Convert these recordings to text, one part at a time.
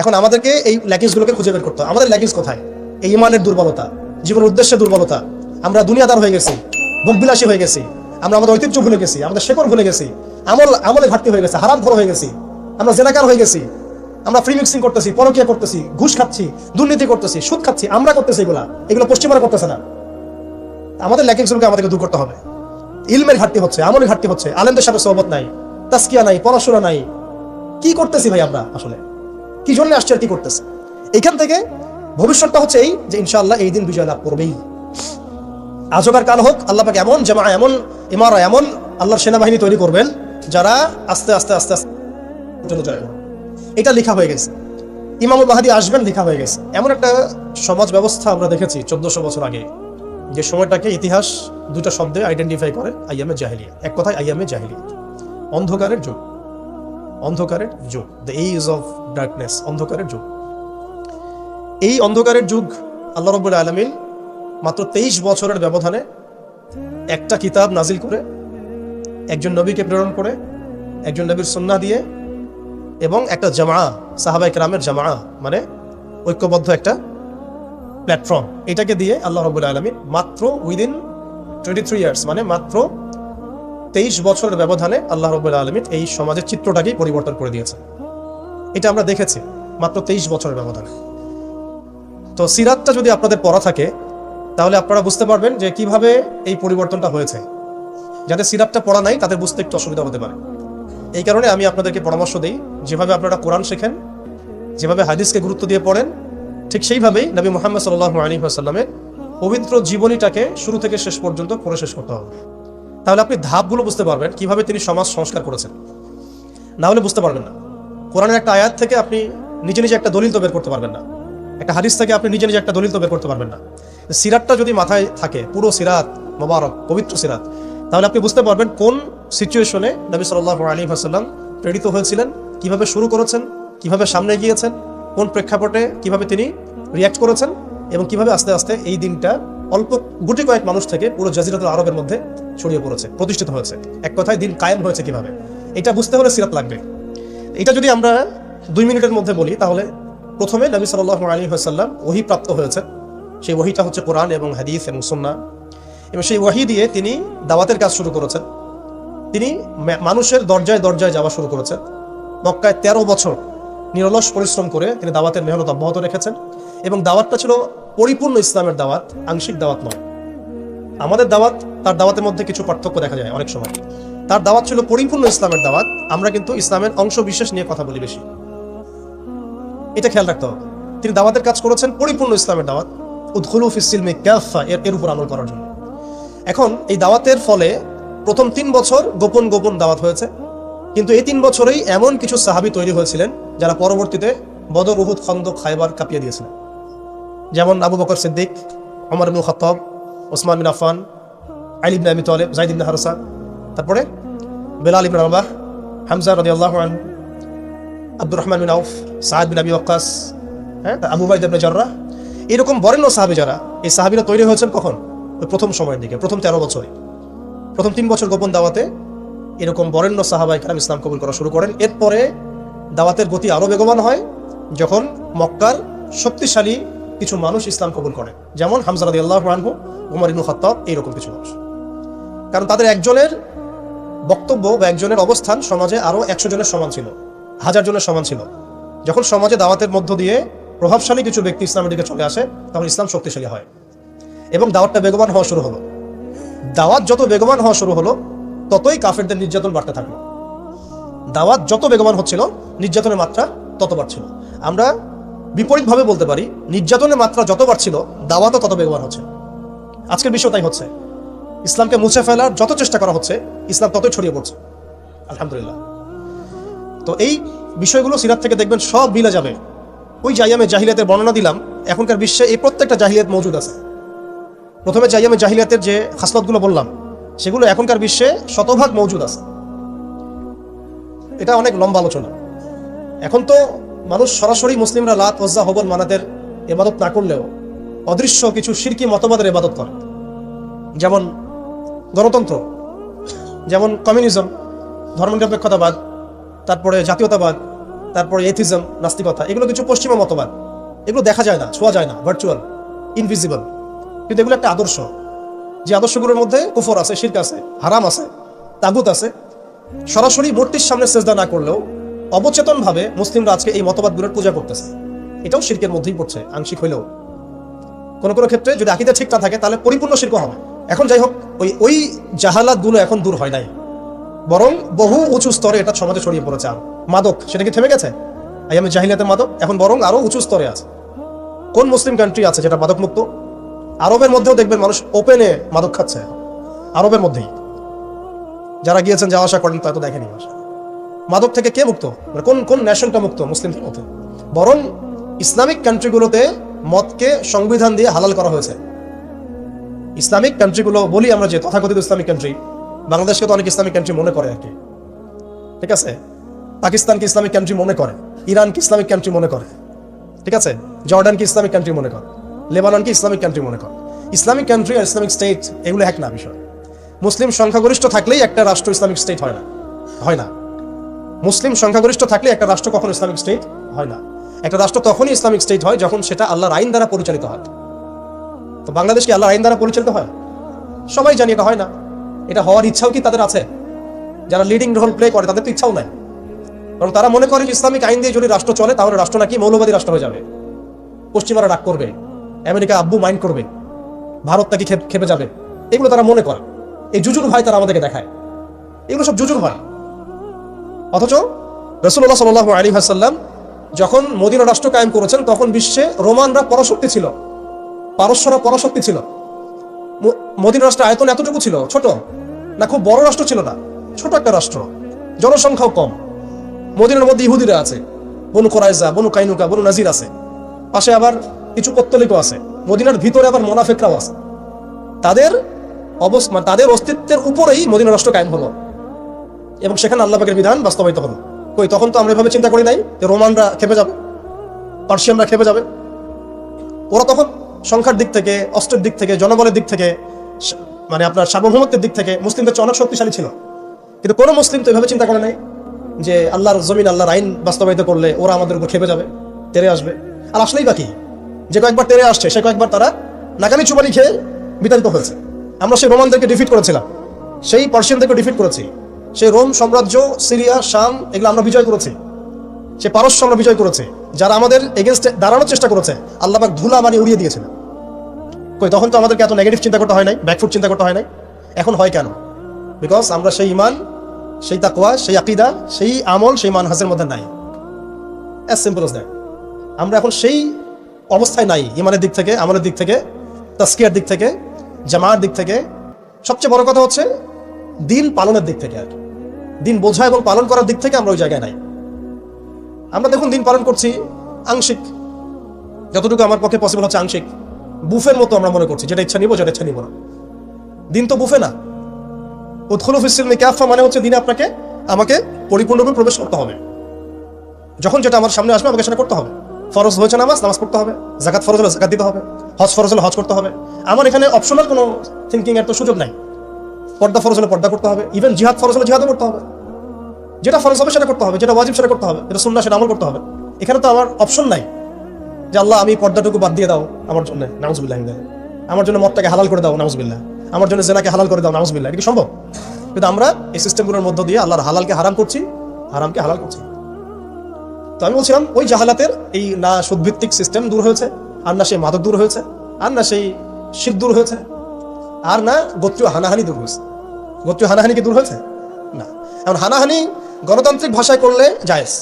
এখন আমাদেরকে এই ল্যাকিংসগুলোকে খুঁজে বের করতে আমাদের ল্যাকিংস কোথায়? এই ইমানের দুর্বলতা, জীবনের উদ্দেশ্যে দুর্বলতা। আমরা দুনিয়াদার হয়ে গেছি, ভোগবিলাসী হয়ে গেছি। আমরা আমাদের ঐতিহ্য ভুলে গেছি, আমাদের শেকড় ভুলে গেছি। আমল আমলে ঘাটতি হয়ে গেছে হারাম খর হয়ে গেছি। আমরা জেনাকার হয়ে গেছি। আমরা ফ্রি মিক্সিং করতেছি, পরকিয়া করতেছি, ঘুষ খাচ্ছি, দুর্নীতি করতেছি, সুদ খাচ্ছি, আমরা করতেছি এগুলা। এগুলো পশ্চিমারা করতেছে না। আমাদের ল্যাকিংসগুলোকে আমাদেরকে দূর করতে হবে। ইলমের ঘাটতি হচ্ছে, আমলের ঘাটতি হচ্ছে। আলেমদের সাথে সহমত নাই, তাস্কিয়া নাই, পড়াশোনা নাই। কি করতেছি ভাই আমরা আসলে? কি জন্য আসছে আর কি করতেছে? এখান থেকে ভবিষ্যৎটা হচ্ছে এই যে ইনশাআল্লাহ এই দিন বিজয় লাভ করবেই। আজকার কাল হোক, আল্লাহ পাক এমন জামা, এমন ইমারা এমন আল্লাহর সেনাবাহিনী তৈরি করবেন যারা আস্তে আস্তে আস্তে আস্তে এটা লেখা হয়ে গেছে। ইমামুল মাহাদি আসবেন, লেখা হয়ে গেছে। এমন একটা সমাজ ব্যবস্থা আমরা দেখেছি চোদ্দশো বছর আগে। যে সময়টাকে ইতিহাস দুটো শব্দে আইডেন্টিফাই করে, আইয়ামে জাহিলিয়া। এক কথায় আইয়ামে জাহিলিয়া। অন্ধকারের যুগ। অন্ধকারের যুগ দ্য এইজ অফ ডার্কনেস অন্ধকারের যুগ। এই অন্ধকারের যুগ আল্লাহ রব্বুল আলমিন মাত্র তেইশ বছরের ব্যবধানে একটা কিতাব নাজিল করে, একজন নবীকে প্রেরণ করে, একজন নবীর সন্না দিয়ে, এবং একটা জামা সাহাবাই রামের জামা মানে ঐক্যবদ্ধ একটা প্ল্যাটফর্ম এটাকে দিয়ে আল্লাহ রবুল আলমী মাত্র উইদিন টোয়েন্টি থ্রি ইয়ার্স মানে মাত্র তেইশ বছরের ব্যবধানে আল্লাহ রবুল আলমী এই সমাজের চিত্রটাকেই পরিবর্তন করে দিয়েছে এটা আমরা দেখেছি মাত্র তেইশ বছরের ব্যবধানে। তো সিরাতটা যদি আপনাদের পড়া থাকে, তাহলে আপনারা বুঝতে পারবেন যে কীভাবে এই পরিবর্তনটা হয়েছে। যাদের সিরাতটা পড়া নাই, তাদের বুঝতে একটু অসুবিধা হতে পারে। এই কারণে আমি আপনাদেরকে পরামর্শ দিই, যেভাবে আপনারা কোরআন শেখেন, যেভাবে হাদিসকে গুরুত্ব দিয়ে পড়েন, ঠিক সেইভাবেই নবী মোহাম্মদ সাল্লাহ আলী আসাল্লামের পবিত্র জীবনীটাকে শুরু থেকে শেষ পর্যন্ত পড়ে শেষ করতে হবে। তাহলে আপনি ধাপগুলো বুঝতে পারবেন কীভাবে তিনি সমাজ সংস্কার করেছেন। না হলে বুঝতে পারবেন না। কোরআনের একটা আয়াত থেকে আপনি নিজে নিজে একটা দলিল তো বের করতে পারবেন না। একটা হাদিস থেকে আপনি নিজে নিজে একটা দলিল তো বের করতে পারবেন না। সিরাতটা যদি মাথায় থাকে, পুরো সিরাত, মোবারক, পবিত্র সিরাত, তাহলে আপনি বুঝতে পারবেন কোন সিচুয়েশনে নবী সাল্লাহ আলী আসাল্লাম প্রেরিত হয়েছিলেন, কীভাবে শুরু করেছেন, কীভাবে সামনে গিয়েছেন কোন প্রেক্ষাপটে কীভাবে তিনি রিয়াক্ট করেছেন এবং কীভাবে আস্তে আস্তে এই দিনটা অল্প গুটি কয়েক মানুষ থেকে পুরো জাজিরাতুল আরবের মধ্যে ছড়িয়ে পড়েছে, প্রতিষ্ঠিত হয়েছে। এক কথায় দিন কায়েম হয়েছে কীভাবে? এটা বুঝতে হলে সিরাত লাগবে। এটা যদি আমরা দুই মিনিটের মধ্যে বলি, তাহলে প্রথমে নবী সাল্লাহ আলী হাসাল্লাম ওহি প্রাপ্ত হয়েছে সেই ওহিটা হচ্ছে কোরআন এবং হাদিস এবং সুন্না এবং সেই ওয়াহি দিয়ে তিনি দাওয়াতের কাজ শুরু করেছেন। তিনি মানুষের দরজায় দরজায় যাওয়া শুরু করেছেন। মক্কায় তেরো বছর নিরলস পরিশ্রম করে তিনি দাওয়াতের মেহনত অব্যাহত রেখেছেন। এবং দাওয়াতটা ছিল পরিপূর্ণ ইসলামের দাওয়াত আংশিক দাওয়াত নয়। আমাদের দাওয়াত, তার দাওয়াতের মধ্যে কিছু পার্থক্য দেখা যায় অনেক সময়। তার দাওয়াত ছিল পরিপূর্ণ ইসলামের দাওয়াত, আমরা কিন্তু ইসলামের অংশ বিশেষ নিয়ে কথা বলি বেশি। এটা খেয়াল রাখতে হবে। তিনি দাওয়াতের কাজ করেছেন পরিপূর্ণ ইসলামের দাওয়াত, উদ্খুলু ফিসিলমে ক্যাফা এর এর উপর আমল করার জন্য। এখন এই দাওয়াতের ফলে প্রথম তিন বছর গোপন গোপন দাওয়াত হয়েছে, কিন্তু এই তিন বছরেই এমন কিছু সাহাবি তৈরি হয়েছিলেন যারা পরবর্তীতে বদর, উহুদ, খন্দক খাইবার কাঁপিয়ে দিয়েছিলেন। যেমন আবু বকর সিদ্দিক অমর ইবনুল খত্তব, ওসমান বিন আফান আলী ইবনে আবি তালেব জাইদ ইবনে হারসা। তারপরে বেলাল ইবনে রবাহ, হামজা রাদিয়াল্লাহু আনহু, আব্দুর রহমান বিন আউফ সাদ বিন আবি ওয়াক্কাস হ্যাঁ আবু বাইদ ইবনে এরকম বরেণ্য সাহাবি যারা, এই সাহাবিরা তৈরি হয়েছেন কখন? ওই প্রথম সময়ের দিকে, প্রথম তেরো বছরে। প্রথম তিন বছর গোপন দাওয়াতে এরকম বরেণ্য সাহাবাই কালাম ইসলাম কবুল করা শুরু করেন। এরপরে দাওয়াতের গতি আরও বেগবান হয়, যখন মক্কার শক্তিশালী কিছু মানুষ ইসলাম কবুল করে। যেমন হামজারাদি আল্লাহ আনহু, উমর ইবনু খত্তাব, এইরকম কিছু মানুষ। কারণ তাদের একজনের বক্তব্য বা একজনের অবস্থান সমাজে আরও একশো জনের সমান ছিল, হাজার জনের সমান ছিল। যখন সমাজে দাওয়াতের মধ্য দিয়ে প্রভাবশালী কিছু ব্যক্তি ইসলামের দিকে চলে আসে, তখন ইসলাম শক্তিশালী হয় এবং দাওয়াতটা বেগবান হওয়া শুরু হলো। দাওয়াত যত বেগবান হওয়া শুরু হলো, ততই কাফেরদের নির্যাতন বাড়তে থাকল। দাওয়াত যত বেগবান হচ্ছিল, নির্যাতনের মাত্রা তত বাড়ছিল। আমরা বিপরীতভাবে বলতে পারি, নির্যাতনের মাত্রা যত বাড়ছিল, দাওয়াতও তত বেগবান হচ্ছে। আজকের বিষয় তাই হচ্ছে। ইসলামকে মুছে ফেলার যত চেষ্টা করা হচ্ছে, ইসলাম ততই ছড়িয়ে পড়ছে। আলহামদুলিল্লাহ। তো এই বিষয়গুলো সিরাত থেকে দেখবেন সব মিলে যাবে। ওই জাইয়ামে জাহিলিয়াতের বর্ণনা দিলাম। এখনকার বিশ্বে এই প্রত্যেকটা জাহিলিয়াত মজুদ আছে। প্রথমে জাইয়ামে জাহিলিয়াতের যে খাসলতগুলো বললাম, সেগুলো এখনকার বিশ্বে শতভাগ মজুদ আছে। এটা অনেক লম্বা আলোচনা। এখন তো মানুষ সরাসরি মুসলিমরা লাত ওজ্জা হবল মানাদের এবাদত না করলেও অদৃশ্য কিছু শিরকি মতবাদের এবাদত করে। যেমন গণতন্ত্র, যেমন কমিউনিজম, ধর্মনিরপেক্ষতাবাদ, তারপরে জাতীয়তাবাদ, তারপরে এথিজম নাস্তিকতা, এগুলো কিছু পশ্চিমা মতবাদ। এগুলো দেখা যায় না, ছোঁয়া যায় না ভার্চুয়াল ইনভিজিবল কিন্তু এগুলো একটা আদর্শ। যে আদর্শগুলোর মধ্যে কুফর আছে, শির্ক আছে, হারাম আছে, তাগুত আছে, সরাসরি মূর্তির সামনে সেজদা না করলেও অবচেতনভাবে মুসলিমরা আজকে এই মতবাদগুলোর পূজা করতেছে। এটাও শির্কের মধ্যেই পড়ছে, আংশিক হইলেও। কোনো কোনো ক্ষেত্রে যদি আকিদা ঠিক না থাকে, তাহলে পরিপূর্ণ শির্ক হবে। এখন যাই হোক, ওই ওই জাহালাতগুলো এখন দূর হয় নাই। বরং বহু উঁচু স্তরে এটা সমাজে ছড়িয়ে পড়েছে আর। মাদক, সেটা কি থেমে গেছে? এই আমি জাহিলিয়াতের মাদক? এখন বরং আরও উঁচু স্তরে আছে। কোন মুসলিম কান্ট্রি আছে যেটা মাদক মুক্ত আরবের মধ্যেও দেখবেন মানুষ ওপেনে মাদক খাচ্ছে। আরবের মধ্যেই। যারা গিয়েছেন যাওয়া আসা করেন তা তো দেখেনি ভাষা মাদক থেকে কে মুক্ত? মানে কোন কোন ন্যাশনটা মুক্ত? মুসলিমদের মধ্যে। বরং ইসলামিক কান্ট্রিগুলোতে মদকে সংবিধান দিয়ে হালাল করা হয়েছে। ইসলামিক কান্ট্রিগুলো বলি আমরা যে তথাকথিত ইসলামিক কান্ট্রি বাংলাদেশকে তো অনেক ইসলামিক কান্ট্রি মনে করে আর ঠিক আছে? পাকিস্তানকে ইসলামিক কান্ট্রি মনে করে। ইরানকে ইসলামিক কান্ট্রি মনে করে। ঠিক আছে? জর্ডানকে ইসলামিক কান্ট্রি মনে করে। লেবাননকে ইসলামিক কান্ট্রি মনে করে। ইসলামিক কান্ট্রি আর ইসলামিক স্টেট এগুলো এক না বিষয়। মুসলিম সংখ্যাগরিষ্ঠ থাকলেই একটা রাষ্ট্র ইসলামিক স্টেট হয় না। হয় না। মুসলিম সংখ্যাগরিষ্ঠ থাকলে একটা রাষ্ট্র কখনো ইসলামিক স্টেট হয় না। একটা রাষ্ট্র তখনই ইসলামিক স্টেট হয় যখন সেটা আল্লাহর আইন দ্বারা পরিচালিত হয়। তো বাংলাদেশ কি আল্লাহর আইন দ্বারা পরিচালিত হয়? সবাই জানি এটা হয় না। এটা হওয়ার ইচ্ছাও কি তাদের আছে? যারা লিডিং রোল প্লে করে, তাদের তো ইচ্ছাও নাই। কারণ তারা মনে করে যে ইসলামিক আইন দিয়ে যদি রাষ্ট্র চলে, তাহলে রাষ্ট্র নাকি মৌলবাদী রাষ্ট্র হয়ে যাবে। পশ্চিমারা ডাক করবে, আমেরিকা আব্বু মাইন্ড করবে, ভারত নাকি খেপ- যাবে। এগুলো তারা মনে করে। এই জুজুর ভয় তারা আমাদেরকে দেখায়। এগুলো সব জুজুর ভয়। অথচ রসুল্লাহ সাল আলী হাসাল্লাম যখন মদিনা রাষ্ট্র কায়েম করেছেন, তখন বিশ্বে রোমানরা পরাশক্তি ছিল, পারস্যরা পরাশক্তি ছিল। মদিনা রাষ্ট্র আয়তন এতটুকু ছিল, ছোট না, খুব বড় রাষ্ট্র ছিল না, ছোট একটা রাষ্ট্র, জনসংখ্যাও কম। মদিনার মধ্যে ইহুদিরা আছে, বনু কোরাইজা বনু কাইনুকা, বনু নাজির আছে। পাশে আবার কিছু পত্তলিকও আছে, মদিনার ভিতরে আবার মোনাফেকরাও আছে। তাদের অবস্থা, তাদের অস্তিত্বের উপরেই মদিনা রাষ্ট্র কায়েম হলো। এবং সেখানে আল্লাহ বিধান বাস্তবায়িত হলো। কই, তখন তো আমরা এভাবে চিন্তা করি নাই যে রোমানরা খেপে যাবে, পার্সিয়ানরা খেপে যাবে। ওরা তখন সংখ্যার দিক থেকে, অস্ত্রের দিক থেকে, জনবলের দিক থেকে মানে আপনার সার্বভৌমত্বের দিক থেকে মুসলিমদের চেয়ে অনেক শক্তিশালী ছিল। কিন্তু কোনো মুসলিম তো এভাবে চিন্তা করে নাই যে আল্লাহর জমিন, আল্লাহর আইন বাস্তবায়িত করলে ওরা আমাদের উপর খেপে যাবে, তেরে আসবে। আর আসলেই বাকি যে কয়েকবার তেরে আসছে, সে কয়েকবার তারা নাকানি চুপানি খেয়ে বিতাড়িত হয়েছে। আমরা সেই রোমানদেরকে ডিফিট করেছিলাম। সেই পার্সিয়ানদেরকে ডিফিট করেছি। সেই রোম সাম্রাজ্য, সিরিয়া, শাম, এগুলো আমরা বিজয় করেছি। সে পারস্য আমরা বিজয় করেছে। যারা আমাদের এগেনস্টে দাঁড়ানোর চেষ্টা করেছে, আল্লাহ পাক ধুলা মানে উড়িয়ে দিয়েছিল কই, তখন তো আমাদেরকে এত নেগেটিভ চিন্তা করতে হয় নাই ব্যাকফুট চিন্তা করতে হয় নাই। এখন হয় কেন? বিকজ আমরা সেই ইমান, সেই তাকওয়া, সেই আকিদা, সেই আমল, সেই মানহাসের মধ্যে নাই। অ্যাজ সিম্পল as দ্যাট আমরা এখন সেই অবস্থায় নাই, ইমানের দিক থেকে, আমলের দিক থেকে তাস্কিয়ার দিক থেকে জামার দিক থেকে। সবচেয়ে বড় কথা হচ্ছে দিন পালনের দিক থেকে। আর দিন বোঝা এবং পালন করার দিক থেকে আমরা ওই জায়গায় নাই। আমরা দেখুন দিন পালন করছি আংশিক। যতটুকু আমার পক্ষে পসিবল হচ্ছে আংশিক। বুফের মতো আমরা মনে করছি, যেটা ইচ্ছা নিব, যেটা ইচ্ছা নিব না। দিন তো বুফে না। উৎখুল ফিসিলমি ক্যাফা মানে হচ্ছে দিনে আপনাকে, আমাকে পরিপূর্ণরূপে প্রবেশ করতে হবে। যখন যেটা আমার সামনে আসবে, আমাকে সেটা করতে হবে। ফরজ হয়েছে নামাজ নামাজ পড়তে হবে। জাকাত ফরজ হলে জাকাত দিতে হবে। হজ ফরজ হলে হজ করতে হবে। আমার এখানে অপশনাল কোনো থিঙ্কিং এর তো সুযোগ নাই। পর্দা ফরজ হলে পর্দা করতে হবে। ইভেন জিহাদ ফরজ হলে জিহাদও করতে হবে। যেটা ফরজ হবে সেটা করতে হবে, যেটা ওয়াজিব সেটা করতে হবে, যেটা সুন্না সেটা আমল করতে হবে। এখানে তো আমার অপশন নাই যে আল্লাহ আমি পর্দাটুকু বাদ দিয়ে দাও আমার জন্য। নাউজবিল্লাহ আমার জন্য মদটাকে হালাল করে দাও, নাউজবিল্লাহ। আমার জন্য জেনাকে হালাল করে দাও, নাউজবিল্লাহ। এটা কি সম্ভব? কিন্তু আমরা এই সিস্টেমগুলোর মধ্য দিয়ে আল্লাহর হালালকে হারাম করছি, হারামকে হালাল করছি। তো আমি বলছিলাম, ওই জাহালাতের এই না সুদভিত্তিক সিস্টেম দূর হয়েছে, আর না সেই মাদক দূর হয়েছে, আর না সেই শীত দূর হয়েছে, আর না গোত্রীয় হানাহানি দূর হয়েছে। গোত্রীয় হানাহানি কি দূর হয়েছে? না। এখন হানাহানি গণতান্ত্রিক ভাষায় করলে জায়েজ।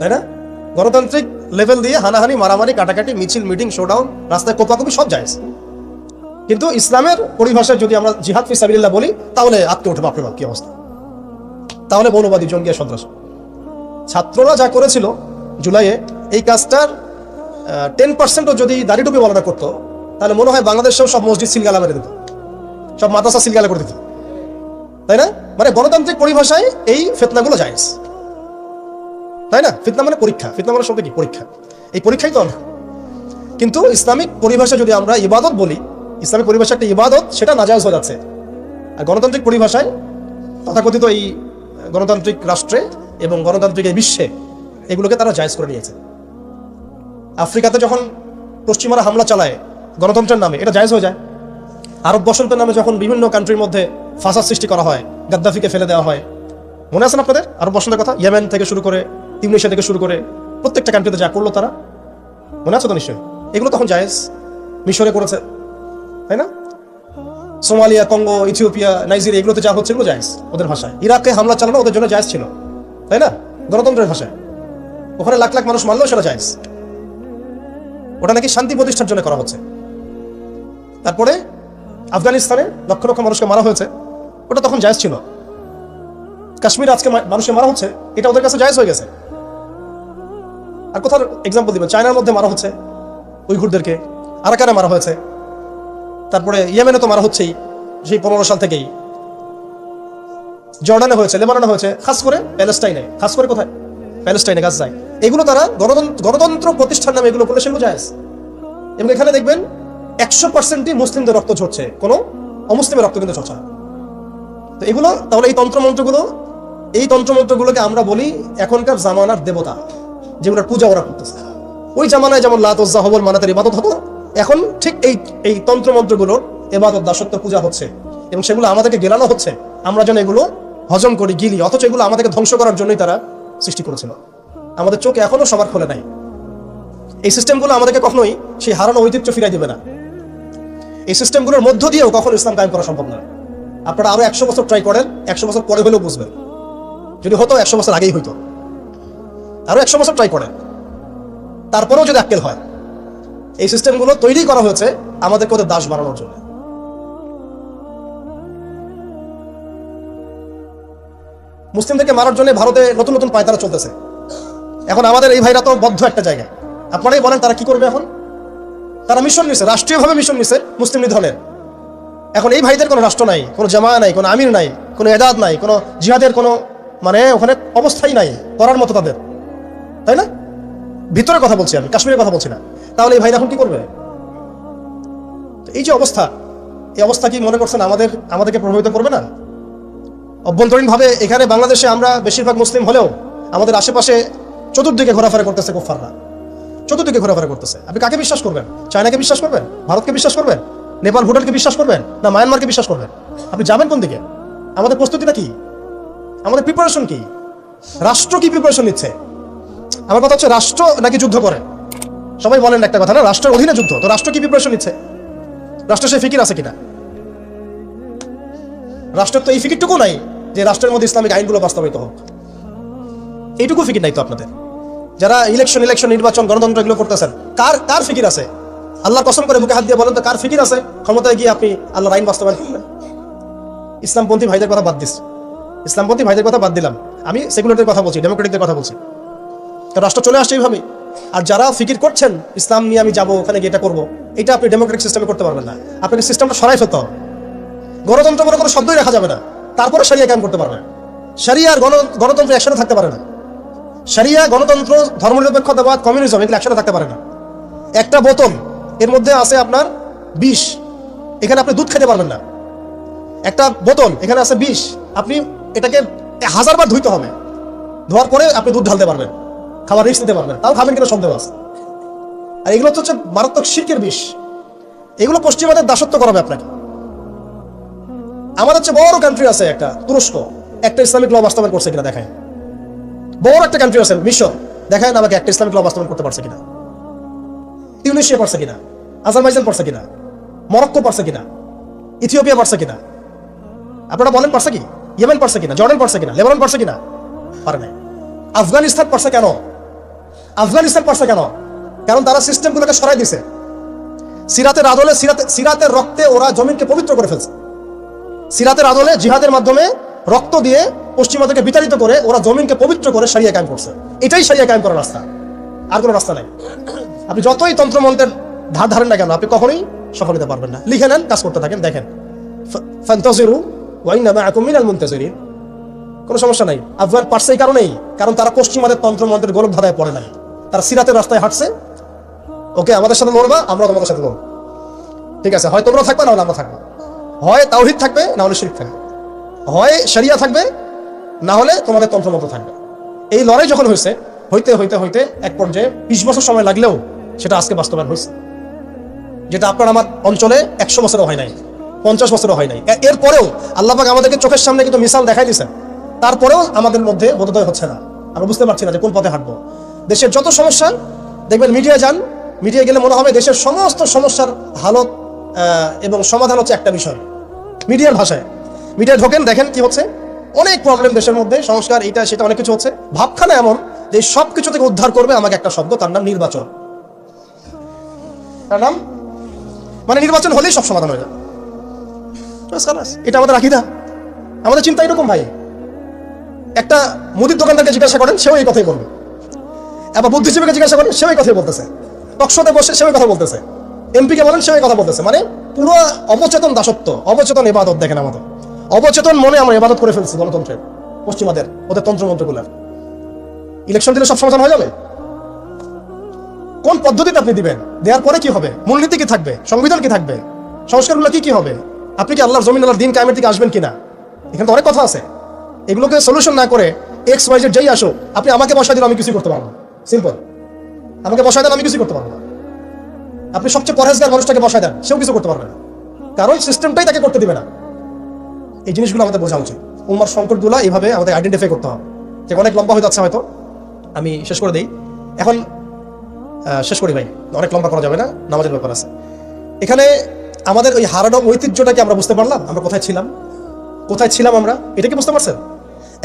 তাই না? গণতান্ত্রিক লেভেল দিয়ে হানাহানি, মারামারি, কাটাকাটি, মিছিল মিটিং শোডাউন রাস্তায় কোপাকুপি সব জায়েজ। কিন্তু ইসলামের পরিভাষায় যদি আমরা জিহাদ ফি বলি, তাহলে আটকে উঠে বাপরে বাপ, কি অবস্থা? তাহলে মৌলবাদী জঙ্গিয়া সন্ত্রাস। ছাত্ররা যা করেছিল জুলাইয়ে, এই কাজটার টেন পার্সেন্টও যদি দাড়ি টুপি বলাটা করতো, তাহলে মনে হয় বাংলাদেশেও সব মসজিদ সিলগালা মেরে দিত। সব মাদ্রাসা সিলগালা করে দিত। তাই না? মানে গণতান্ত্রিক পরিভাষায় এই ফেতনাগুলো জায়েজ। তাই না? ফিতনা মানে পরীক্ষা। ফিতনা মানে শব্দ কি? পরীক্ষা। এই পরীক্ষাই তো না কিন্তু ইসলামিক পরিভাষা যদি আমরা ইবাদত বলি, ইসলামিক পরিভাষা একটা ইবাদত, সেটা নাজায়জ হয়ে যাচ্ছে। আর গণতান্ত্রিক পরিভাষায় তথাকথিত এই গণতান্ত্রিক রাষ্ট্রে এবং গণতান্ত্রিক এই বিশ্বে এগুলোকে তারা জায়জ করে নিয়েছে। আফ্রিকাতে যখন পশ্চিমারা হামলা চালায় গণতন্ত্রের নামে, এটা জায়জ হয়ে যায়। আরব বসন্তের নামে যখন বিভিন্ন কান্ট্রির মধ্যে ফাঁসার সৃষ্টি করা হয়, গাদ্দাফিকে ফেলে দেওয়া হয়। মনে আছে না আপনাদের? আরব বসন্তের কথা, ইয়েমেন থেকে শুরু করে, তিউনিশিয়া থেকে শুরু করে, প্রত্যেকটা কান্ট্রিতে যা করল তারা। মনে আছে তো নিশ্চয়ই? এগুলো তখন জায়েজ। মিশরে করেছে, তাই না? সোমালিয়া, কঙ্গো, ইথিওপিয়া, নাইজেরিয়া, এগুলোতে যা হচ্ছে এগুলো জায়েজ ওদের ভাষায়। ইরাকে হামলা চালানো ওদের জন্য জায়েজ ছিল, তাই না? গণতন্ত্রের ভাষায়। ওখানে লাখ লাখ মানুষ মারলেও সেটা জায়েজ। ওটা নাকি শান্তি প্রতিষ্ঠার জন্য করা হচ্ছে। তারপরে আফগানিস্তানে লক্ষ লক্ষ মানুষকে মারা হয়েছে। ওটা তখন জায়জ ছিল। কাশ্মীর আজকে মা- মানুষকে মারা হচ্ছে, এটা ওদের কাছে জায়েজ হয়ে গেছে। আর কোথাও এক্সাম্পল দিবেন? চায়নার মধ্যে মারা হচ্ছে, উইঘুরদেরকে। আরাকানে মারা হয়েছে। তারপরে ইয়েমেনে তো মারা হচ্ছেই, সেই পনেরো সাল থেকেই। জর্ডানে হয়েছে, লেবাননে হয়েছে, খাস করে প্যালেস্টাইনে। খাস করে কোথায়? প্যালেস্টাইনে গাছ যায় এগুলো তারা গণতন্ত্র গণতন্ত্র প্রতিষ্ঠান নামে এগুলো করলে সেগুলো জায়েজ। এবং এখানে দেখবেন, একশো পার্সেন্টই মুসলিমদের রক্ত ঝরছে, কোনো অমুসলিমের রক্ত কিন্তু ঝরছে না। তো এগুলো, তাহলে এই তন্ত্রমন্ত্রগুলো, এই তন্ত্রমন্ত্রগুলোকে আমরা বলি এখনকার জামানার দেবতা, যেগুলোর পূজা ওরা করতেছে। ওই জামানায় যেমন লাত ওজ্জা হবল মানাতের ইবাদত হতো, এখন ঠিক এই এই তন্ত্রমন্ত্রগুলোর এবাদত দাসত্ব পূজা হচ্ছে এবং সেগুলো আমাদেরকে গেলানো হচ্ছে। আমরা যেন এগুলো হজম করি, গিলি, অথচ এগুলো আমাদেরকে ধ্বংস করার জন্যই তারা সৃষ্টি করেছিল। আমাদের চোখ এখনও সবার খোলে নাই। এই সিস্টেমগুলো আমাদেরকে কখনোই সেই হারানো ঐতিহ্য ফিরাই দেবে না। এই সিস্টেমগুলোর মধ্য দিয়েও কখনো ইসলাম কায়েম করা সম্ভব নয় আপনারা আরও একশো বছর ট্রাই করেন, একশো বছর পরে হলেও বুঝবেন। যদি হতো, একশো বছর আগেই হইতো। আরও একশো বছর ট্রাই করেন। তারপরেও যদি আক্কেল হয়, এই সিস্টেমগুলো তৈরি করা হয়েছে আমাদেরকে ওদের দাস বানানোর জন্য। মুসলিমদেরকে মারার জন্য ভারতে নতুন নতুন পায়তারা চলতেছে। এখন আমাদের এই ভাইরা তো বদ্ধ একটা জায়গায়। আপনারাই বলেন তারা কি করবে এখন? তারা মিশন নিছে, রাষ্ট্রীয়ভাবে মিশন নিছে মুসলিম নিধনের এখন এই ভাইদের কোনো রাষ্ট্র নাই, কোনো জামা নাই, কোনো আমির নাই, কোনো এজাদ নাই, কোনো জিহাদের কোনো মানে ওখানে অবস্থাই নাই, করার মতো তাদের। তাই না? ভিতরে কথা বলছি আমি, কাশ্মীরের কথা বলছি না। তাহলে এই ভাইরা এখন কি করবে? এই যে অবস্থা, এই অবস্থা কি মনে করছেন আমাদের, আমাদেরকে প্রভাবিত করবে না? অভ্যন্তরীণভাবে এখানে বাংলাদেশে আমরা বেশিরভাগ মুসলিম হলেও আমাদের আশেপাশে চতুর্দিকে ঘোরাফেরা করতেছে কুফাররা চতুর্দিকে ঘোরাফেরা করতেছে। আপনি কাকে বিশ্বাস করবেন? চায়নাকে বিশ্বাস করবেন? ভারতকে বিশ্বাস করবেন? নেপাল ভুটানকে বিশ্বাস করবেন? না, মায়ানমারকে বিশ্বাস করবেন? আপনি যাবেন কোন দিকে? আমাদের প্রস্তুতিটা কি? আমাদের প্রিপারেশন কি? রাষ্ট্র কি প্রিপারেশন নিচ্ছে? আমার কথা হচ্ছে রাষ্ট্র নাকি যুদ্ধ করে? সবাই বলেন একটা কথা, না? রাষ্ট্রের অধীনে যুদ্ধ, তো রাষ্ট্র কি প্রিপারেশন নিচ্ছে? রাষ্ট্র সে ফিকির আছে কিনা? রাষ্ট্রের তো এই ফিকিরটুকু নাই যে রাষ্ট্রের মধ্যে ইসলামিক আইনগুলো বাস্তবায়িত হোক। এইটুকু ফিকির নাই তো আপনাদের। যারা ইলেকশন ইলেকশন নির্বাচন, গণতন্ত্র এগুলো করতেছেন, কার কার ফিকির আছে? আল্লাহ কসম করে মুখে হাত দিয়ে বলেন তো, কার ফিকির আছে? ক্ষমতায় গিয়ে আপনি আল্লাহর আইন বাস্তবায়ন করবেন ইসলামপন্থী ভাইদের কথা বাদ দিস। ইসলামপন্থী ভাইদের কথা বাদ দিলাম। আমি সেকুলারদের কথা বলছি ডেমোক্রেটিকদের কথা বলছি। তো রাষ্ট্র চলে আসছে এইভাবে আর যারা ফিকির করছেন, ইসলাম নিয়ে আমি যাব, ওখানে গিয়ে এটা করব, এটা আপনি ডেমোক্রেটিক সিস্টেমে করতে পারবেন না। আপনাকে সিস্টেমটা সরাই ফেলতে হবে। গণতন্ত্র বলে কোনো শব্দই রাখা যাবে না। তারপরে সারিয়া কায়েম করতে পারবে। সারিয়া আর গণ গণতন্ত্র একসাথে থাকতে পারে না। সারিয়া গণতন্ত্র, ধর্মনিরপেক্ষতাবাদ, কমিউনিজম, এগুলো একসাথে থাকতে পারে না। একটা বোতল এর মধ্যে আছে আপনার বিষ এখানে আপনি দুধ খেতে পারবেন না। একটা বোতল, এখানে আছে বিষ আপনি এটাকে হাজারবার ধুইতে হবে। ধোয়ার পরে আপনি দুধ ঢালতে পারবেন। খাবার রিস্ক নিতে পারবেন। তাও খাবেন কিনা সন্দেহ আছে। আর এগুলো হচ্ছে মারাত্মক শির্কের বিষ। এগুলো পশ্চিমাদের দাসত্ব করাবে আপনাকে। আমাদের হচ্ছে বড় কান্ট্রি আছে একটা, তুরস্ক। একটা ইসলামিক ল বাস্তবায়ন করছে কিনা দেখায়। বড় একটা কান্ট্রি আছে, মিশর। দেখায় না আমাকে একটা ইসলামিক ল বাস্তবায়ন করতে পারছে কিনা। তিউনিশিয়া পারছে কিনা? আজারবাইজান পারছে কিনা? মরক্কো পারছে কিনা? ইথিওপিয়া পারছে কিনা? আপনারা বলেন পারছে কি? ইয়েমেন পারছে কিনা? জর্ডান পারছে কিনা? লেবানন পারছে কিনা? পারে নাই। আফগানিস্তান পারছে কেন? আফগানিস্তান পারছে কেন? কারণ তারা সিস্টেমগুলোকে সরাই দিছে। সিরাতের আদলে সিরাতে সিরাতের রক্তে ওরা জমিনকে পবিত্র করে ফেলছে। সিরাতের আদলে জিহাদের মাধ্যমে রক্ত দিয়ে পশ্চিমাদেরকে বিতাড়িত করে ওরা জমিনকে পবিত্র করে সারিয়া কায়েম করছে। এটাই সারিয়া কায়েম করার রাস্তা। আর কোনো রাস্তা নাই। আপনি যতই তন্ত্রমন্ত্রের ধার ধারেন না কেন, আপনি কখনোই সফল হতে পারবেন না। লিখে নেন, কাজ করতে থাকেন, দেখেন। ফান্তাজিরু ওয়াইন মিনাল মুনতাজিরিন। কোনো সমস্যা নাই। আফগান পারছে এই কারণেই, কারণ তারা পশ্চিমাদের তন্ত্রমন্ত্রের গোলক ধাঁধায় পড়ে নাই। তারা সিরাতের রাস্তায় হাঁটছে। ওকে, আমাদের সাথে লড়বা আমরা তোমাদের সাথে লড়ব। ঠিক আছে, হয় তোমরা থাকবে, না হলে আমরা থাকব। হয় তাওহিদ থাকবে, না হলে শিরিক থাকবে। হয় শরিয়া থাকবে, না হলে তোমাদের তন্ত্রমন্ত্র থাকবে। এই লড়াই যখন হয়েছে হইতে হইতে হইতে এক পর্যায়ে বিশ বছর সময় লাগলেও সেটা আজকে বাস্তবায়ন হয়েছে। যেটা আপনার আমার অঞ্চলে একশো বছরও হয় নাই, পঞ্চাশ বছরও হয় নাই। এরপরেও আল্লাহবাক আমাদেরকে চোখের সামনে কিন্তু মিসাল দেখাই দিয়েছেন। তারপরেও আমাদের মধ্যে বোধোদয় হচ্ছে না। আমরা বুঝতে পারছি না যে কোন পথে হাঁটবো। দেশের যত সমস্যা, দেখবেন মিডিয়া যান মিডিয়া গেলে মনে হবে দেশের সমস্ত সমস্যার হালত এবং সমাধান হচ্ছে একটা বিষয়। মিডিয়ার ভাষায়। মিডিয়া ঢোকেন, দেখেন কি হচ্ছে। অনেক প্রবলেম দেশের মধ্যে, সংস্কার, এটা, সেটা, অনেক কিছু হচ্ছে। ভাবখানা এমন যে সব কিছু থেকে উদ্ধার করবে আমাকে একটা শব্দ, তার নাম নির্বাচন। তার নাম? মানে নির্বাচন হলেই সব সমাধান হয়ে যাবে। এটা আমাদের আকিদা। আমাদের চিন্তা এরকম ভাই। একটা মুদির দোকানদারকে জিজ্ঞাসা করেন, সেও এই কথাই বলবে। এবার বুদ্ধিজীবীকে জিজ্ঞাসা করেন, সেও এই কথাই বলতেছে। টকশোতে বসে সেও কথা বলতেছে। এমপিকে বলেন, সেও কথা বলতেছে। মানে পুরো অবচেতন দাসত্ব, অবচেতন ইবাদত দেখেন আমাদের। অবচেতন মনে আমরা ইবাদত করে ফেলছি গণতন্ত্রের, পশ্চিমাদের, ওদের তন্ত্রমন্ত্রগুলার। ইলেকশন দিলে সব সমাধান হয়ে যাবে? কোন পদ্ধতিতে আপনি দিবেন? দেওয়ার পরে কি হবে? মূলনীতি কি থাকবে? সংবিধান কি থাকবে? সংস্কারগুলো কি কি হবে? আপনি কি আল্লাহর জমিন আল্লাহর দিন কায়েমের দিকে আসবেন কিনা? এখানে তো অনেক কথা আছে। এগুলোকে সলিউশন না করে এক্স ওয়াই যেই আসো আপনি আমাকে বসায় দিলে আমি কিছু করতে পারব সিম্পল আমাকে বসায় দেন, আমি কিছু করতে পারব না। আপনি সবচেয়ে পরহেজগার মানুষটাকে বসায় দেন, সেও কিছু করতে পারবে না। কারণ সিস্টেমটাই তাকে করতে দিবে না। এই জিনিসগুলো আমাদের বোঝা উচিত। উম্মার সংকটগুলো এইভাবে আমাদের আইডেন্টিফাই করতে হবে। যে অনেক লম্বা হয়ে যাচ্ছে হয়তো। আমি শেষ করে দিই। এখন শেষ করি ভাই। অনেক লম্বা করা যাবে না, নামাজের ব্যাপার আছে। এখানে আমাদের ওই হারানো ঐতিহ্যটাকে আমরা বুঝতে পারলাম? আমরা কোথায় ছিলাম? কোথায় ছিলাম আমরা? এটা কি বুঝতে পারছেন?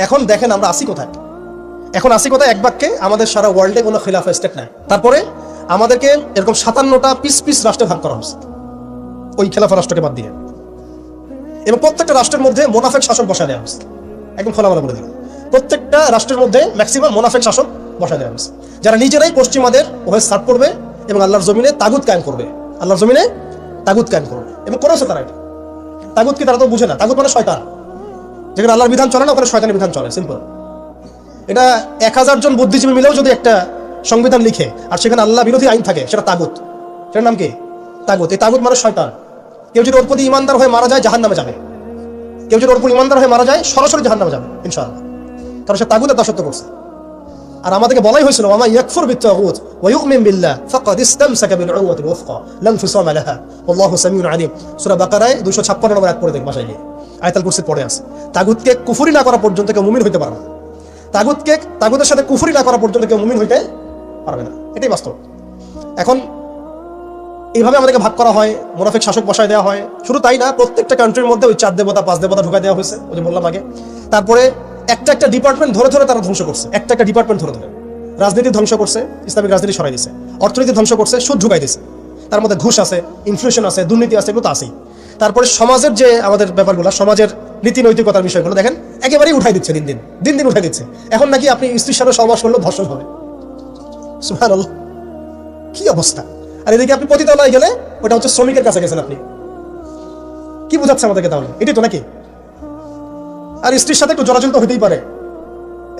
এখন দেখেন আমরা আসি কোথায়। এখন আসি কোথায়? এক বাক্যে, আমাদের সারা ওয়ার্ল্ডে কোনো খিলাফা স্টেট নাই। তারপরে আমাদেরকে এরকম সাতান্নটা পিস পিস রাষ্ট্রে ভাগ করা হচ্ছে ওই খেলাফা রাষ্ট্রকে বাদ দিয়ে। এবং প্রত্যেকটা রাষ্ট্রের মধ্যে মোনাফেক শাসক বসায় দেওয়া হচ্ছে একদম খোলামেলা বলে দিলাম। প্রত্যেকটা রাষ্ট্রের মধ্যে ম্যাক্সিমাম মোনাফেক শাসন বসায় দেওয়া হচ্ছে যারা নিজেরাই পশ্চিমাদের ওভাবে সার্ভ করবে এবং আল্লাহর জমিনে তাগুত কায়েম করবে। আল্লাহর জমিনে তাগুত কায়েম করবে। এবং করেছে তারা এটা। তাগুত কি তারা তো বুঝে না। তাগুত মানে শয়তান। যেখানে আল্লাহর বিধান চলে না, ওখানে শয়তানের বিধান চলে। সিম্পল এটা এক হাজার জন বুদ্ধিজীবী মিলেও যদি একটা সংবিধান লিখে, আর সেখানে আল্লাহ বিরোধী আইন থাকে, সেটা তাগুত। সেটার নাম কি? তাগুত। এই তাগুত মানে শয়তান। কেউ যদি ওর প্রতি ইমানদার হয়ে মারা যায় জাহান নামে যাবে। কেউ যদি ওর উপর ইমানদার হয়ে মারা যায়, সরাসরি জাহান নামে যাবে, ইনশাআল্লাহ। কারণ সে তাগুতের দাসত্ব করছে। আর আমাদেরকে বলাই হয়েছিল ওমা ইয়াকফুর বিত্তাগুত ওয়া ইউমিন বিল্লাহ, ফাকাদ ইসতামসাকা বিল উরওয়াতিল লাহা আল্লাহু সামিউন আলিম। সূরা বাকারায় 256 নম্বর আয়াত পড়ে দেখ গিয়ে। আয়াতুল কুরসি পড়ে আছে। তাগুতকে কুফরি না করা পর্যন্ত কেউ মুমিন হইতে পারবে না। তাগুতকে, তাগুতের সাথে কুফরি না করা পর্যন্ত কেউ মুমিন হইতে পারবে না। এটাই বাস্তব। এখন এইভাবে আমাদেরকে ভাগ করা হয়, মোনাফিক শাসক বসায় দেওয়া হয়। শুধু তাই না, প্রত্যেকটা কান্ট্রির মধ্যে ওই চার দেবতা, পাঁচ দেবতা ঢুকাই দেওয়া হয়েছে, ওই যে বললাম আগে। তারপরে একটা একটা ডিপার্টমেন্ট ধরে ধরে তারা ধ্বংস করছে। একটা একটা ডিপার্টমেন্ট ধরে ধরে। রাজনীতি ধ্বংস করছে, ইসলামিক রাজনীতি সরাই দিছে। অর্থনীতি ধ্বংস করছে, সুদ ঢুকাই দিছে। তার মধ্যে ঘুষ আছে ইনফ্লেশন আছে, দুর্নীতি আছে, এগুলো তো আছেই। তারপরে সমাজের যে আমাদের ব্যাপারগুলো, সমাজের নীতি নৈতিকতার বিষয়গুলো, দেখেন, একেবারেই উঠাই দিচ্ছে দিন দিন দিন দিন উঠাই দিচ্ছে। এখন নাকি আপনি স্ত্রীর সাথে সমাজ করলেও ধর্ষণ হবে। কি অবস্থা? আর এদিকে আপনি পতিতালয়ে গেলে ওটা হচ্ছে শ্রমিকের কাছে গেছেন আপনি। কি বোঝাচ্ছে আমাদেরকে তাহলে? এটাই তো নাকি? আর স্ত্রীর সাথে একটু জোরাজুরি তো হতেই পারে।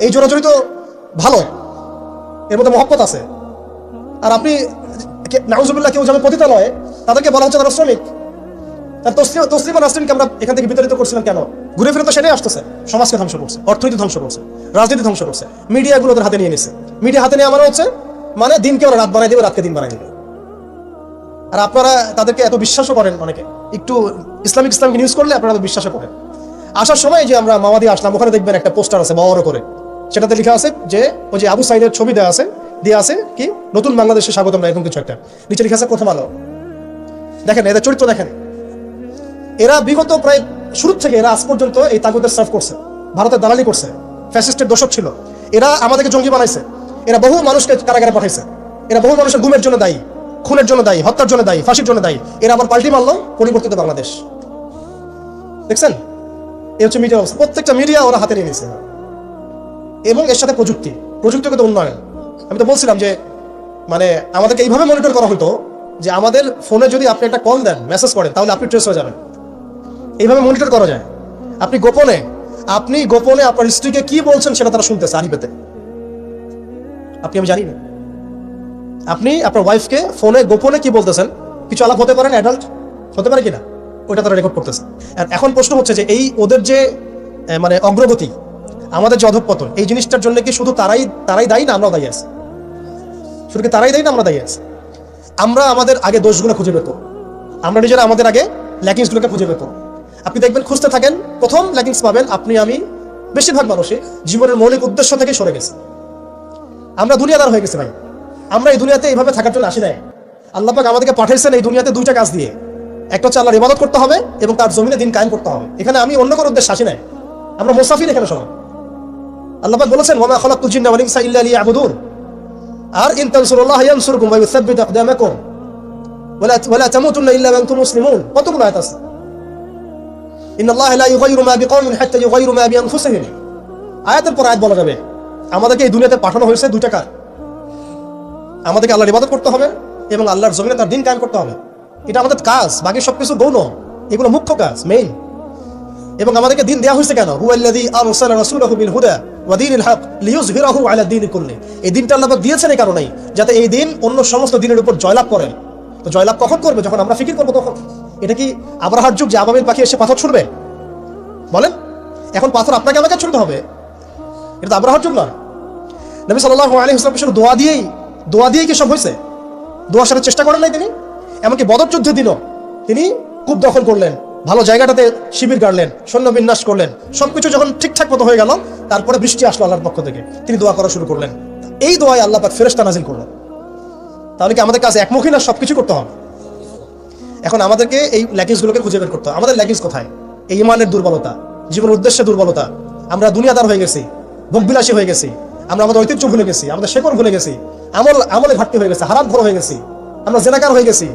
এই জোরাজুরি ভালো এর মধ্যে মহব্বত আছে। আর আপনি নাউজুবিল্লাহ কেউ যাবে পতিতালয়ে, তাদেরকে বলা হচ্ছে তারা শ্রমিক। তার তসলিমা তসলিমা নাসরিনকে আমরা এখান থেকে বিতাড়িত করছিলাম কেন? ঘুরে ফিরে তো সেটাই আসতেছে। সমাজকে ধ্বংস করছে, অর্থনীতি ধ্বংস করছে, রাজনীতি ধ্বংস করছে। মিডিয়াগুলো ওদের হাতে নিয়ে নিছে। মিডিয়া হাতে নিয়ে আমার হচ্ছে মানে দিনকে ওরা রাত বানাই দেবে, রাতকে দিন বানাই দেবে। আর আপনারা তাদেরকে এত বিশ্বাসও করেন অনেকে। একটু ইসলামিক ইসলামকে নিউজ করলে আপনারা বিশ্বাসও করেন। আসার সময় যে আমরা মামাদি আসলাম, ওখানে দেখবেন একটা পোস্টার আছে বড় করে। সেটাতে লেখা আছে যে, ওই যে আবু সাইদের ছবি দেওয়া আছে, দিয়ে আছে কি, নতুন বাংলাদেশে স্বাগতম না এরকম কিছু একটা। নিচে লেখা আছে প্রথম আলো দেখেন, এদের চরিত্র দেখেন। এরা বিগত প্রায় শুরু থেকে, এরা আজ পর্যন্ত এই তাগুদের সার্ভ করছে। ভারতের দালালি করছে। ফ্যাসিস্টের দোষক ছিল। এরা আমাদেরকে জঙ্গি বানাইছে। এরা বহু মানুষকে কারাগারে পাঠাইছে। এরা বহু মানুষের গুমের জন্য দায়ী, খুনের জন্য দায়ী, হত্যার জন্য দায়ী, ফাঁসির জন্য দায়ী। এরা আবার পাল্টি মারলো পরিবর্তিত বাংলাদেশ। দেখছেন? হচ্ছে মিডিয়া অবস্থা। প্রত্যেকটা মিডিয়া ওরা হাতে নিয়ে নিয়েছে। এবং এর সাথে প্রযুক্তি। প্রযুক্তিগত উন্নয়ন। আমি তো বলছিলাম যে মানে আমাদেরকে এইভাবে মনিটর করা হতো যে আমাদের ফোনে যদি আপনি একটা কল দেন মেসেজ করেন, তাহলে আপনি ট্রেস হয়ে যাবেন। এইভাবে মনিটর করা যায়। আপনি গোপনে আপনি গোপনে আপনার স্ত্রীকে কি বলছেন সেটা তারা শুনতেছে আরিফেতে। আপনি আমি জানি না আপনি আপনার ওয়াইফকে ফোনে গোপনে কি বলতেছেন? কিছু আলাপ হতে পারেন অ্যাডাল্ট হতে পারে কিনা? ওইটা তারা রেকর্ড করতেছে। আর এখন প্রশ্ন হচ্ছে যে এই ওদের যে মানে অগ্রগতি, আমাদের যে অধঃপতন, এই জিনিসটার জন্য কি শুধু তারাই তারাই দায়ী না আমরাও দায়ী আছি? শুধু কি তারাই দায়ী না আমরা দায়ী আছি? আমরা আমাদের আগে দোষগুলো খুঁজে পেত। আমরা নিজেরা আমাদের আগে ল্যাকিংসগুলোকে খুঁজে পেত। আপনি দেখবেন খুঁজতে থাকেন, প্রথম ল্যাকিংস পাবেন আপনি, আমি বেশিরভাগ মানুষই জীবনের মৌলিক উদ্দেশ্য থেকে সরে গেছে। আমরা দুনিয়াদার হয়ে গেছি ভাই। আমরা এই দুনিয়াতে এইভাবে থাকার জন্য আসি নাই। আল্লাহ পাক আমাদেরকে পাঠাইছেন এই দুনিয়াতে দুইটা কাজ দিয়ে। একটা হচ্ছে আল্লাহর ইবাদত করতে হবে এবং তার জমিনে দিন কায়েম করতে হবে। এখানে আমি অন্য কোনো উদ্দেশ্য আসি নাই। আমরা মুসাফির এখানে সবাই। আল্লাহ বলেছেন ওয়া মা খালাকতুল জিন্না ওয়াল ইনসা ইল্লা লিয়াবুদুন। আর ইন বিআনফুসিহিম। আয়াতের পর বলা আমাদেরকে এই দুনিয়াতে পাঠানো হয়েছে আমাদেরকে আল্লাহর ইবাদত করতে হবে এবং আল্লাহর জমিনে তার দিন কায়েম করতে হবে। এটা আমাদের কাজ, বাকি সবকিছু গৌণ। এগুলো মুখ্য কাজ মেইন এবং আমাদেরকে দিন দেওয়া হয়েছে কেন? হুয়াল্লাযী আরসালা রাসূলাহু বিল হুদা ওয়া দীনিল হক লিইয়ুযহিরাহু আলা দীনি কুল্লি। এই দিনটা আল্লাহ দিয়েছেন এই কারণেই, যাতে এই দিন অন্য সমস্ত দিনের উপর জয়লাভ করে। তো জয়লাভ কখন করবে? যখন আমরা ফিকির করব তখন। এটা কি আবরাহার যুগ যে আবাবিল পাখি এসে পাথর ছুড়বে? বলেন। এখন পাথর আপনাকে আমাকে ছুড়তে হবে। এটা তো আবরাহার যুগ নয়। নবী সাল্লাল্লাহু আলাইহি ওয়াসাল্লাম শুধু দোয়া দিয়েই দোয়া দিয়েই কি সব হয়েছে? দোয়া সারার চেষ্টা করেন নাই তিনি? এমনকি বদর যুদ্ধের দিনও তিনি কূপ দখল করলেন, ভালো জায়গাটাতে শিবির গাড়লেন, সৈন্য বিন্যাস করলেন, সবকিছু যখন ঠিকঠাক মতো হয়ে গেল, তারপরে বৃষ্টি আসলো আল্লাহর পক্ষ থেকে। তিনি দোয়া করা শুরু করলেন। এই দোয়ায় আল্লাহ পাক ফেরেশতা নাজিল করলেন। তাহলে কি আমাদের কাছে একমুখী না সবকিছু করতে হবে? এখন আমাদেরকে এই ল্যাকিংসগুলোকে খুঁজে বের করতে হবে। আমাদের ল্যাকিংস কোথায়? এই ইমানের দুর্বলতা, জীবনের উদ্দেশ্যে দুর্বলতা। আমরা দুনিয়াদার হয়ে গেছি, ভোগবিলাসী হয়ে গেছি। আমরা আমাদের ঐতিহ্য ভুলে গেছি, আমাদের শেকড় ভুলে গেছি। আমল আমলে ঘাটতি হয়ে গেছে হারাম ঘর হয়ে গেছি। আমরা জেনাকার হয়ে গেছি,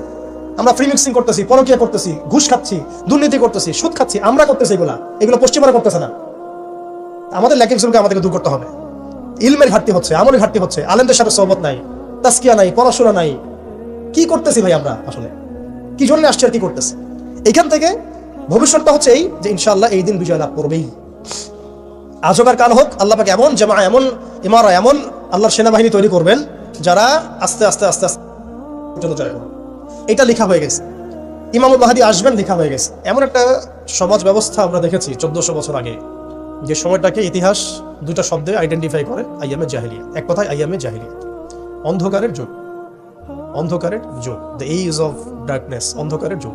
আমরা ফ্রি মিক্সিং করতেছি, পরকিয়া করতেছি, ঘুষ খাচ্ছি, দুর্নীতি করতেছি, সুদ খাচ্ছি, আমরা করতেছি এগুলা, এগুলো পশ্চিমারা করতেছে না। আমাদের ল্যাকিংসগুলোকে আমাদেরকে দূর করতে হবে। ইলমের ঘাটতি হচ্ছে, আমলের ঘাটতি হচ্ছে, আলেমদের সাথে সহমত নাই তাস্কিয়া নাই, পড়াশোনা নাই। কি করতেছি ভাই আমরা আসলে? কি জন্য আসছি আর কি করতেছি? এখান থেকে ভবিষ্যৎটা হচ্ছে এই যে ইনশাল্লাহ এই দিন বিজয় লাভ করবেই। আজ হোক আর কাল হোক, আল্লাহ পাকে এমন জামা, এমন ইমারা, এমন আল্লাহর সেনাবাহিনী তৈরি করবেন, যারা আস্তে আস্তে আস্তে আস্তে চলে যাবে। এটা লেখা হয়ে গেছে। ইমামুল মাহাদি আসবেন, লেখা হয়ে গেছে। এমন একটা সমাজ ব্যবস্থা আমরা দেখেছি চোদ্দশো বছর আগে। যে সময়টাকে ইতিহাস দুটা শব্দে আইডেন্টিফাই করে, আইয়ামে জাহিলিয়া। এক কথায় আইয়ামে জাহিলিয়া। অন্ধকারের যুগ। অন্ধকারের যুগ। দ্য এইজ অফ ডার্কনেস অন্ধকারের যুগ।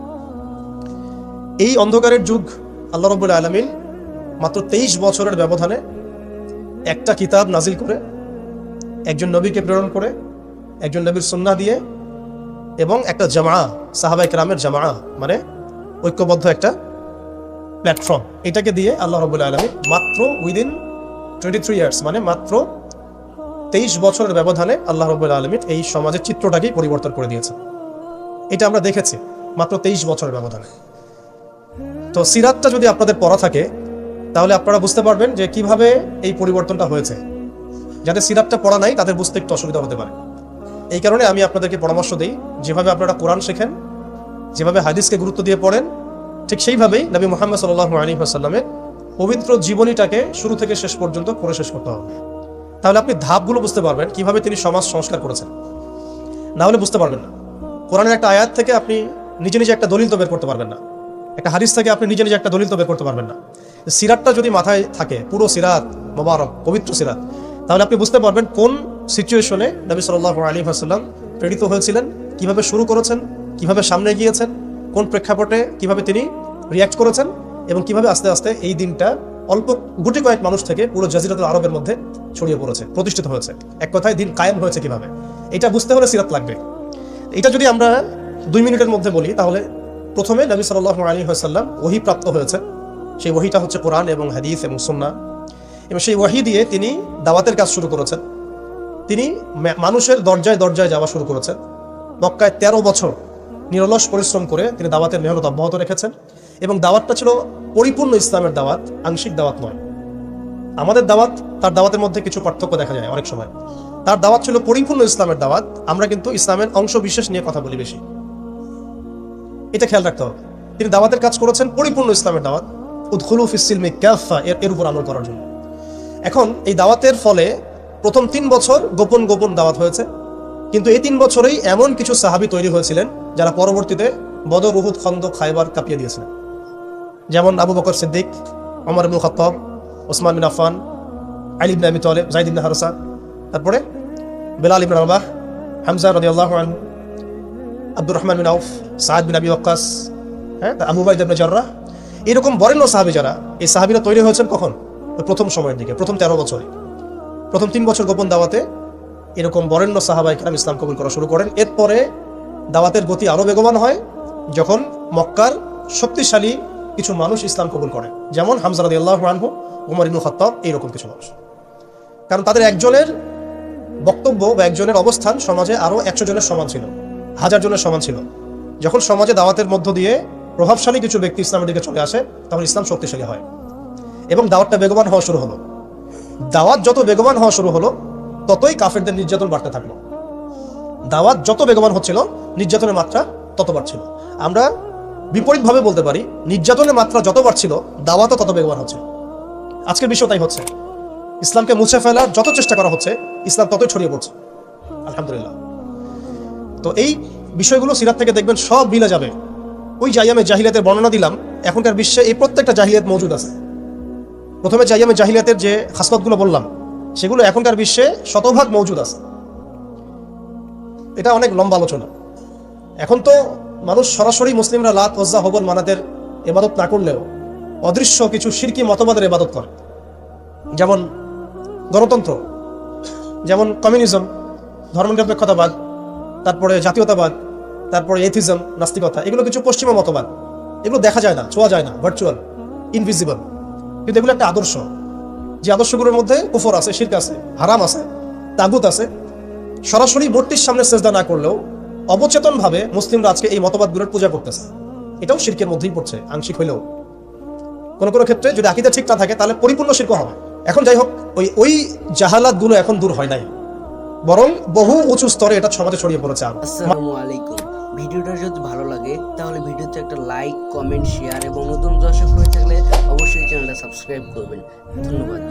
এই অন্ধকারের যুগ আল্লাহ রবুল আলমিন মাত্র তেইশ বছরের ব্যবধানে একটা কিতাব নাজিল করে, একজন নবীকে প্রেরণ করে, একজন নবীর সন্না দিয়ে এবং একটা জামা সাহাবাই রামের জামা মানে ঐক্যবদ্ধ একটা প্ল্যাটফর্ম এটাকে দিয়ে আল্লাহ রবুল আলমী মাত্র উইদিন টোয়েন্টি থ্রি ইয়ার্স মানে মাত্র তেইশ বছরের ব্যবধানে আল্লাহ রবুল আলমীর এই সমাজের চিত্রটাকেই পরিবর্তন করে দিয়েছে এটা আমরা দেখেছি মাত্র তেইশ বছরের ব্যবধানে। তো সিরাতটা যদি আপনাদের পড়া থাকে, তাহলে আপনারা বুঝতে পারবেন যে কীভাবে এই পরিবর্তনটা হয়েছে। যাদের সিরাতটা পড়া নাই, তাদের বুঝতে একটু অসুবিধা হতে পারে। এই কারণে আমি আপনাদেরকে পরামর্শ দিই, যেভাবে আপনারা কোরআন শেখেন, যেভাবে হাদিসকে গুরুত্ব দিয়ে পড়েন, ঠিক সেইভাবেই নবী মোহাম্মদ সাল্লাহ আলী আসাল্লামের পবিত্র জীবনীটাকে শুরু থেকে শেষ পর্যন্ত পড়ে শেষ করতে হবে। তাহলে আপনি ধাপগুলো বুঝতে পারবেন কীভাবে তিনি সমাজ সংস্কার করেছেন। না হলে বুঝতে পারবেন না। কোরআনের একটা আয়াত থেকে আপনি নিজে নিজে একটা দলিল তো বের করতে পারবেন না। একটা হাদিস থেকে আপনি নিজে নিজে একটা দলিল তো বের করতে পারবেন না। সিরাতটা যদি মাথায় থাকে, পুরো সিরাত, মোবারক, পবিত্র সিরাত, তাহলে আপনি বুঝতে পারবেন কোন সিচুয়েশনে নবী সাল্লাহ আলী আসাল্লাম প্রেরিত হয়েছিলেন। কীভাবে শুরু করেছেন? কীভাবে সামনে গিয়েছেন কোন প্রেক্ষাপটে কীভাবে তিনি রিয়াক্ট করেছেন? এবং কীভাবে আস্তে আস্তে এই দিনটা অল্প গুটি কয়েক মানুষ থেকে পুরো জাজিরাতুল আরবের মধ্যে ছড়িয়ে পড়েছে, প্রতিষ্ঠিত হয়েছে। এক কথায় দিন কায়েম হয়েছে কীভাবে? এটা বুঝতে হলে সিরাত লাগবে। এটা যদি আমরা দুই মিনিটের মধ্যে বলি, তাহলে প্রথমে নবী সাল্লাহ আলী হাসাল্লাম ওহি প্রাপ্ত হয়েছে সেই ওহিটা হচ্ছে কোরআন এবং হাদিস এবং সুন্না এবং সেই ওয়াহি দিয়ে তিনি দাওয়াতের কাজ শুরু করেছেন। তিনি মানুষের দরজায় দরজায় যাওয়া শুরু করেছেন। মক্কায় তেরো বছর নিরলস পরিশ্রম করে তিনি দাওয়াতের মেহনত অব্যাহত রেখেছেন এবং দাওয়াতটা ছিল পরিপূর্ণ ইসলামের দাওয়াত, আংশিক দাওয়াত নয়। আমাদের দাওয়াত, তার দাওয়াতের মধ্যে কিছু পার্থক্য দেখা যায় অনেক সময়। তার দাওয়াত ছিল পরিপূর্ণ ইসলামের দাওয়াত, আমরা কিন্তু ইসলামের অংশ বিশেষ নিয়ে কথা বলি বেশি। এটা খেয়াল রাখতে হবে। তিনি দাওয়াতের কাজ করেছেন পরিপূর্ণ ইসলামের দাওয়াত, উদ্খুলু ফিসিলমি ক্যাফা এর এর উপর আমল করার জন্য। এখন এই দাওয়াতের ফলে প্রথম তিন বছর গোপন গোপন দাওয়াত হয়েছে। কিন্তু এই তিন বছরেই এমন কিছু সাহাবি তৈরি হয়েছিলেন যারা পরবর্তীতে বদর উহুদ খন্দ খাইবার কাঁপিয়ে দিয়েছিলেন। যেমন আবু বকর সিদ্দিক অমর ইবুল খত্তব, ওসমান বিন আফান আলী ইবনে আবি তালেব জাইদ ইবনে হারসা। তারপরে বেলাল ইবনে রাবাহ, হামজা রাদিয়াল্লাহু আনহু, আব্দুর রহমান বিন আউফ, সাদ বিন আবি ওয়াক্কাস হ্যাঁ আবু বাইদ ইবনে এরকম বরেণ্য সাহাবী যারা, এই সাহাবীরা তৈরি হয়েছেন কখন? প্রথম সময়ের দিকে, প্রথম তেরো বছরে। প্রথম তিন বছর গোপন দাওয়াতে এরকম বরেণ্য সাহাবাই কেরাম ইসলাম কবুল করা শুরু করেন। এরপরে দাওয়াতের গতি আরও বেগবান হয়, যখন মক্কার শক্তিশালী কিছু মানুষ ইসলাম কবুল করেন যেমন হামজারাদি আল্লাহ আনহু, উমর ইবনুল খত্তাব, এইরকম কিছু মানুষ। কারণ তাদের একজনের বক্তব্য বা একজনের অবস্থান সমাজে আরও একশো জনের সমান ছিল, হাজার জনের সমান ছিল। যখন সমাজে দাওয়াতের মধ্য দিয়ে প্রভাবশালী কিছু ব্যক্তি ইসলামের দিকে চলে আসে, তখন ইসলাম শক্তিশালী হয়। এবং দাওয়াতটা বেগবান হওয়া শুরু হলো। দাওয়াত যত বেগবান হওয়া শুরু হলো, ততই কাফেরদের নির্যাতন বাড়তে থাকল। দাওয়াত যত বেগবান হচ্ছিল, নির্যাতনের মাত্রা তত বাড়ছিল। আমরা বিপরীতভাবে বলতে পারি, নির্যাতনের মাত্রা যত বাড়ছিল, দাওয়াতও তত বেগবান হচ্ছে আজকের বিষয় তাই হচ্ছে। ইসলামকে মুছে ফেলার যত চেষ্টা করা হচ্ছে, ইসলাম ততই ছড়িয়ে পড়ছে। আলহামদুলিল্লাহ। তো এই বিষয়গুলো সিরাত থেকে দেখবেন সব মিলে যাবে। ওই জাইয়ামে জাহিলিয়াতের বর্ণনা দিলাম, এখনকার বিশ্বে এই প্রত্যেকটা জাহিলিয়াত মজুদ আছে। প্রথমে চাই আমি জাহিলিয়াতের যে হাসপাতগুলো বললাম, সেগুলো এখনকার বিশ্বে শতভাগ মজুদ আছে। এটা অনেক লম্বা আলোচনা। এখন তো মানুষ সরাসরি মুসলিমরা লাত ওজ্জা হবন মানাদের এবাদত না করলেও অদৃশ্য কিছু শিরকি মতবাদের এবাদত করে। যেমন গণতন্ত্র, যেমন কমিউনিজম, ধর্মনিরপেক্ষতাবাদ, তারপরে জাতীয়তাবাদ, তারপরে এথিজম নাস্তিকতা, এগুলো কিছু পশ্চিমা মতবাদ। এগুলো দেখা যায় না, ছোঁয়া যায় না ভার্চুয়াল ইনভিজিবল কিন্তু এগুলো একটা আদর্শ। যে আদর্শগুলোর মধ্যে কুফর আছে, শির্ক আছে, হারাম আছে, তাগুত আছে। সরাসরি মূর্তির সামনে চেষ্টা না করলেও অবচেতনভাবে মুসলিমরা আজকে এই মতবাদগুলোর পূজা করতেছে। এটাও শির্কের মধ্যেই পড়ছে, আংশিক হইলেও। কোনো কোনো ক্ষেত্রে যদি আকিদা ঠিক না থাকে, তাহলে পরিপূর্ণ শির্ক হবে। এখন যাই হোক, ওই ওই জাহালাতগুলো এখন দূর হয় নাই। বরং বহু উঁচু স্তরে এটা সমাজে ছড়িয়ে পড়েছে আসসালামু আলাইকুম। ভিডিওটা যদি ভালো লাগে, তাহলে ভিডিওতে একটা লাইক কমেন্ট শেয়ার এবং নতুন দর্শক হয়ে থাকলে অবশ্যই চ্যানেলটা সাবস্ক্রাইব করবেন। ধন্যবাদ।